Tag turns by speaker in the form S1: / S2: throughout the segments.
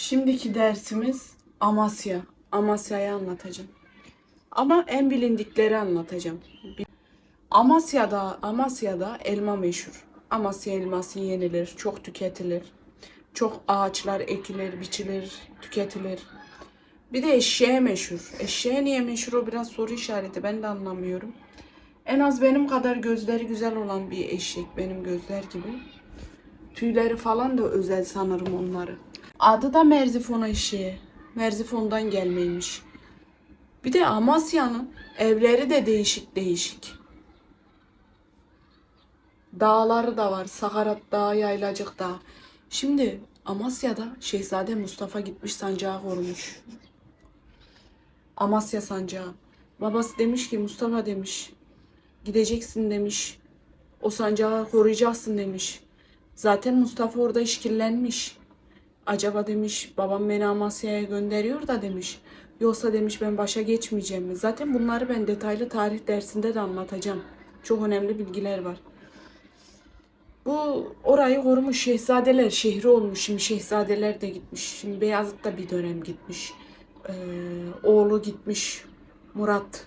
S1: Şimdiki dersimiz Amasya. Amasya'yı anlatacağım. Ama en bilindikleri anlatacağım. Amasya'da Amasya'da elma meşhur. Amasya elması yenilir, çok tüketilir. Çok ağaçlar ekilir, biçilir, tüketilir. Bir de eşeğe meşhur. Eşeğe niye meşhur o biraz soru işareti ben de anlamıyorum. En az benim kadar gözleri güzel olan bir eşek benim gözler gibi. Tüyleri falan da özel sanırım onları. Adı da Merzifon eşeği. Merzifon'dan gelmeymiş. Bir de Amasya'nın evleri de değişik değişik. Dağları da var. Sakarat Dağı, Yaylacık Dağı. Şimdi Amasya'da Şehzade Mustafa gitmiş sancağı korumuş. Amasya sancağı. Babası demiş ki Mustafa demiş. Gideceksin demiş. O sancağı koruyacaksın demiş. Zaten Mustafa orada işkillenmiş. Acaba demiş babam beni Amasya'ya gönderiyor da demiş. Yoksa demiş ben başa geçmeyeceğim mi? Zaten bunları ben detaylı tarih dersinde de anlatacağım. Çok önemli bilgiler var. Bu orayı korumuş şehzadeler şehri olmuş. Şimdi şehzadeler de gitmiş. Şimdi Beyazıt da bir dönem gitmiş. Ee, oğlu gitmiş. Murat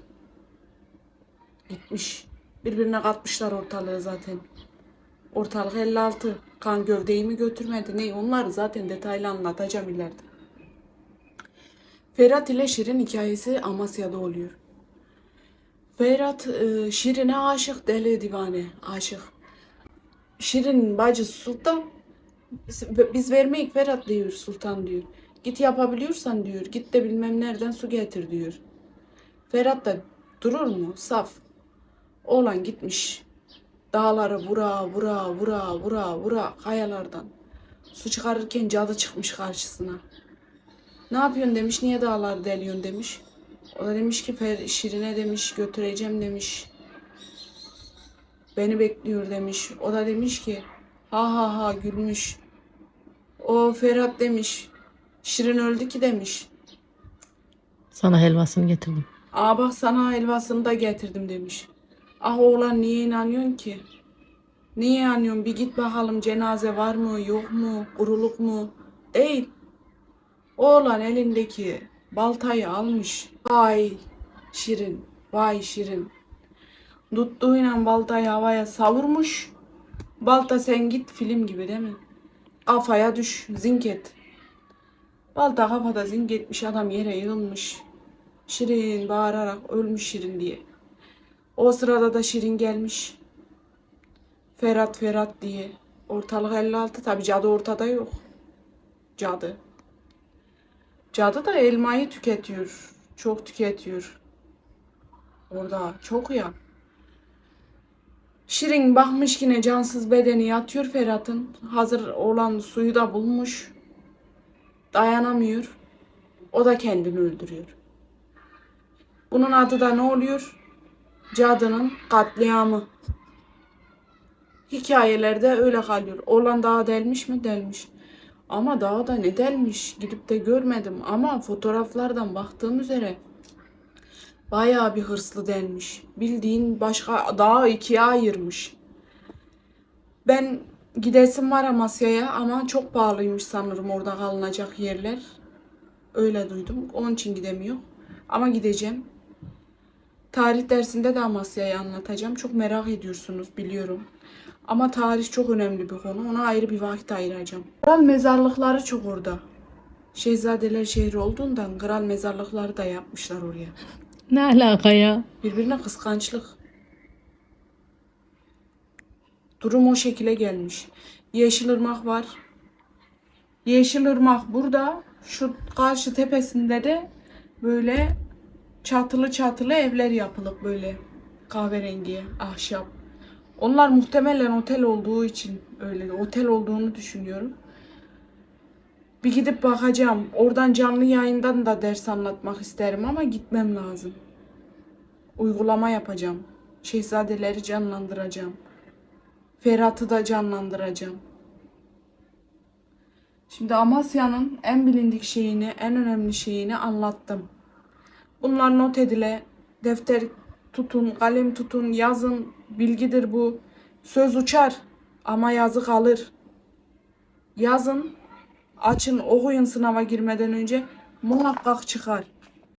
S1: gitmiş. Birbirine katmışlar ortalığı zaten. Ortalık 56. Kan gövdeyi mi götürmedi? Ne? Onları zaten detaylı anlatacağım ileride. Ferhat ile Şirin hikayesi Amasya'da oluyor. Ferhat e, Şirin'e aşık, deli divane aşık. Şirin bacısı Sultan biz vermeyik Ferhat diyor Sultan diyor. Git yapabiliyorsan diyor. Git de bilmem nereden su getir diyor. Ferhat da durur mu? Saf. Oğlan gitmiş. Dağları vura vura vura vura vura kayalardan. Su çıkarırken cadı çıkmış karşısına. Ne yapıyorsun demiş. Niye dağları deliyorsun demiş. O da demiş ki Şirin'e demiş götüreceğim demiş. Beni bekliyor demiş. O da demiş ki ha ha ha gülmüş. O Ferhat demiş. Şirin öldü ki demiş.
S2: Sana helvasını getirdim.
S1: Aa bak sana helvasını da getirdim demiş. Ah oğlan niye inanıyorsun ki? Niye inanıyorsun? Bir git bakalım cenaze var mı yok mu kuruluk mu? Değil. Oğlan elindeki baltayı almış. Vay Şirin, vay Şirin. Tuttuğuyla baltayı havaya savurmuş. Balta sen git film gibi değil mi? Kafaya düş, zink et. Balta kafada zink etmiş adam yere yığılmış. Şirin bağırarak ölmüş Şirin diye. O sırada da Şirin gelmiş. Ferhat Ferhat diye. Ortalık 56 tabi cadı ortada yok. Cadı. Cadı da elmayı tüketiyor. Çok tüketiyor. Orada çok ya. Şirin bakmış yine cansız bedeni yatıyor Ferhat'ın. Hazır olan suyu da bulmuş. Dayanamıyor. O da kendini öldürüyor. Bunun adı da ne oluyor? Cadının katliamı. Hikayelerde öyle kalıyor. Olan dağa delmiş mi? Delmiş. Ama dağda ne delmiş? Gidip de görmedim. Ama fotoğraflardan baktığım üzere bayağı bir hırslı delmiş. Bildiğin başka dağı ikiye ayırmış. Ben gidesim var Amasya'ya ama çok pahalıymış sanırım orada kalınacak yerler. Öyle duydum. Onun için gidemiyor. Ama gideceğim. Tarih dersinde de Amasya'yı anlatacağım. Çok merak ediyorsunuz biliyorum. Ama tarih çok önemli bir konu. Ona ayrı bir vakit ayıracağım. Kral mezarlıkları çok orada. Şehzadeler şehri olduğundan kral mezarlıkları da yapmışlar oraya.
S2: Ne alaka ya?
S1: Birbirine kıskançlık. Durum o şekilde gelmiş. Yeşilırmak var. Yeşilırmak burada. Şu karşı tepesinde de böyle çatılı çatılı evler yapılıp böyle kahverengi, ahşap. Onlar muhtemelen otel olduğu için öyle otel olduğunu düşünüyorum. Bir gidip bakacağım. Oradan canlı yayından da ders anlatmak isterim ama gitmem lazım. Uygulama yapacağım. Şehzadeleri canlandıracağım. Ferhat'ı da canlandıracağım. Şimdi Amasya'nın en bilindik şeyini, en önemli şeyini anlattım. Bunlar not edile, defter tutun, kalem tutun, yazın. Bilgidir bu. Söz uçar ama yazı kalır. Yazın Açın okuyun sınava girmeden önce muhakkak çıkar.